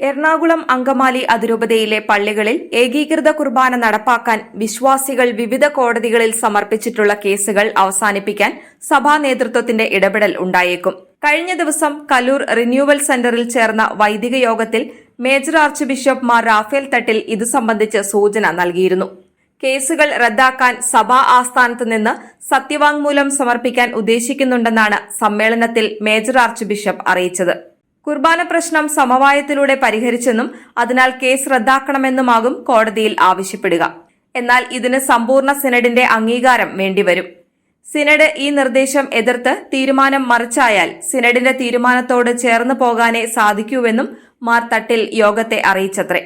എറണാകുളം അങ്കമാലി അതിരൂപതയിലെ പള്ളികളിൽ ഏകീകൃത കുർബാന നടപ്പാക്കാൻ വിശ്വാസികൾ വിവിധ കോടതികളിൽ സമർപ്പിച്ചിട്ടുള്ള കേസുകൾ അവസാനിപ്പിക്കാൻ സഭാ നേതൃത്വത്തിന്റെ ഇടപെടൽ ഉണ്ടായേക്കും. കഴിഞ്ഞ ദിവസം കലൂർ റിന്യൂവൽ സെന്ററിൽ ചേർന്ന വൈദിക യോഗത്തിൽ major archbishop Mar Raphael Thattil ഇതു സംബന്ധിച്ച് സൂചന നൽകിയിരുന്നു. കേസുകൾ റദ്ദാക്കാൻ സഭാ ആസ്ഥാനത്ത് നിന്ന് സത്യവാങ്മൂലം സമർപ്പിക്കാൻ ഉദ്ദേശിക്കുന്നുണ്ടെന്നാണ് സമ്മേളനത്തിൽ മേജർ ആർച്ച് ബിഷപ്പ് അറിയിച്ചത്. കുർബാന പ്രശ്നം സമവായത്തിലൂടെ പരിഹരിച്ചെന്നും അതിനാൽ കേസ് റദ്ദാക്കണമെന്നുമാകും കോടതിയിൽ ആവശ്യപ്പെടുക. എന്നാൽ ഇതിന് സമ്പൂർണ സിനഡിന്റെ അംഗീകാരം വേണ്ടിവരും. സിനഡ് ഈ നിർദ്ദേശം എതിർത്ത് തീരുമാനം മറിച്ചായാൽ സിനഡിന്റെ തീരുമാനത്തോട് ചേർന്ന് പോകാനേ സാധിക്കൂവെന്നും മാർ തട്ടിൽ യോഗത്തെ അറിയിച്ചത്രേ.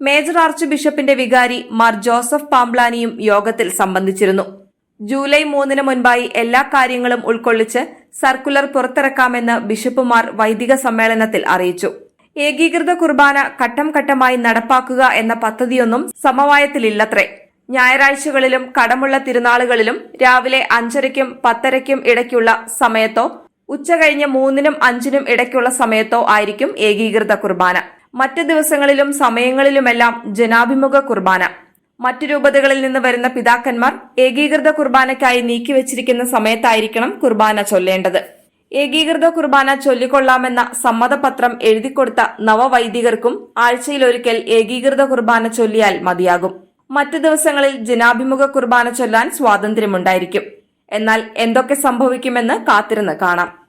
മേജർ ആർച്ച് ബിഷപ്പിന്റെ വികാരി മാർ ജോസഫ് പാംബ്ലാനിയും യോഗത്തിൽ സംബന്ധിച്ചിരുന്നു. ജൂലൈ മൂന്നിന് മുൻപായി എല്ലാ കാര്യങ്ങളും ഉൾക്കൊള്ളിച്ച് സർക്കുലർ പുറത്തിറക്കാമെന്ന് ബിഷപ്പുമാർ വൈദിക സമ്മേളനത്തിൽ അറിയിച്ചു. ഏകീകൃത കുർബാന ഘട്ടം ഘട്ടമായി നടപ്പാക്കുക എന്ന പദ്ധതിയൊന്നും സമവായത്തിലില്ലത്രേ. ഞായറാഴ്ചകളിലും കടമുള്ള തിരുനാളുകളിലും രാവിലെ അഞ്ചരയ്ക്കും പത്തരയ്ക്കും ഇടയ്ക്കുള്ള സമയത്തോ ഉച്ച ഉച്ചകഴിഞ്ഞ് മൂന്നിനും അഞ്ചിനും ഇടയ്ക്കുള്ള സമയത്തോ ആയിരിക്കും ഏകീകൃത കുർബാന. മറ്റ് ദിവസങ്ങളിലും സമയങ്ങളിലുമെല്ലാം ജനാഭിമുഖ കുർബാന. മറ്റു രൂപതകളിൽ നിന്ന് വരുന്ന പിതാക്കന്മാർ ഏകീകൃത കുർബാനയ്ക്കായി നീക്കിവച്ചിരിക്കുന്ന സമയത്തായിരിക്കണം കുർബാന ചൊല്ലേണ്ടത്. ഏകീകൃത കുർബാന ചൊല്ലിക്കൊള്ളാമെന്ന സമ്മതപത്രം എഴുതിക്കൊടുത്ത നവവൈദികർക്കും ആഴ്ചയിലൊരിക്കൽ ഏകീകൃത കുർബാന ചൊല്ലിയാൽ മതിയാകും. മറ്റു ദിവസങ്ങളിൽ ജനാഭിമുഖ കുർബാന ചൊല്ലാൻ സ്വാതന്ത്ര്യമുണ്ടായിരിക്കും. എന്നാൽ എന്തൊക്കെ സംഭവിക്കുമെന്ന് കാത്തിരുന്ന് കാണാം.